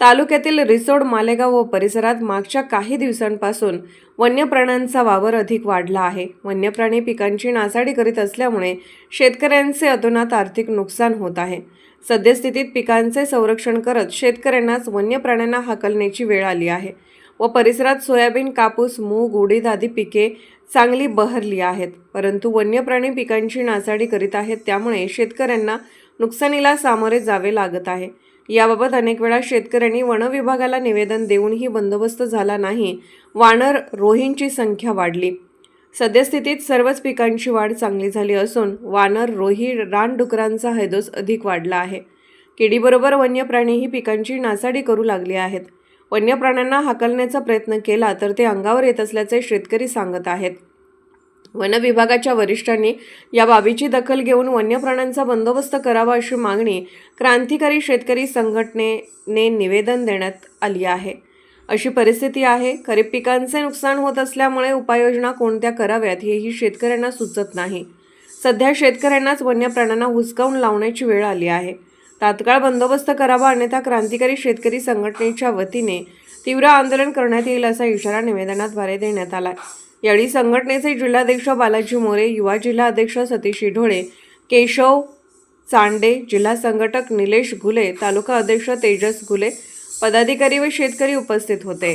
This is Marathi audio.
तालुक्यातील रिसोड मालेगाव व परिसरात मागच्या काही दिवसांपासून वन्य प्राण्यांचा वावर अधिक वाढला आहे. वन्य प्राणी पिकांची नासाडी करीत असल्यामुळे शेतकऱ्यांचे अतोनात आर्थिक नुकसान होत आहे. सद्यस्थितीत पिकांचे संरक्षण करत शेतकऱ्यांनाच वन्य प्राण्यांना हाकलण्याची वेळ आली आहे व परिसरात सोयाबीन कापूस मूग उडीद आदी पिके चांगली बहरली आहेत. परंतु वन्य प्राणी पिकांची नासाडी करीत आहेत त्यामुळे शेतकऱ्यांना नुकसानीला सामोरे जावे लागत आहे. याबाबत अनेक वेळा शेतकऱ्यांनी वन विभागाला निवेदन देऊनही बंदोबस्त झाला नाही. वानर रोहींची संख्या वाढली. सद्यस्थितीत सर्वच पिकांची वाढ चांगली झाली असून वानर रोही रानडुकरांचा हैदोस अधिक वाढला आहे. किडीबरोबर वन्य प्राणीही पिकांची नासाडी करू लागली आहेत. वन्य प्राण्यांना हाकलण्याचा प्रयत्न केला तर ते अंगावर येत असल्याचे शेतकरी सांगत आहेत. वन विभागाच्या वरिष्ठांनी या बाबीची दखल घेऊन वन्य प्राण्यांचा बंदोबस्त करावा अशी मागणी क्रांतिकारी शेतकरी संघटनेने निवेदन देण्यात आली आहे. अशी परिस्थिती आहे. खरीप पिकांचे नुकसान होत असल्यामुळे उपाययोजना कोणत्या कराव्यात हेही शेतकऱ्यांना सुचत नाही. सध्या शेतकऱ्यांनाच वन्य प्राण्यांना हुसकावून लावण्याची वेळ आली आहे. तात्काळ बंदोबस्त करावा अन्यथा क्रांतिकारी शेतकरी संघटनेच्या वतीने तीव्र आंदोलन करण्यात येईल असा इशारा निवेदनाद्वारे देण्यात आला आहे यावेळी संघटनेचे जिल्हाध्यक्ष बालाजी मोरे युवा जिल्हा अध्यक्ष सतीश ढोळे केशव चांडे जिल्हा संघटक निलेश घुले तालुका अध्यक्ष तेजस घुले पदाधिकारी व शेतकरी उपस्थित होते.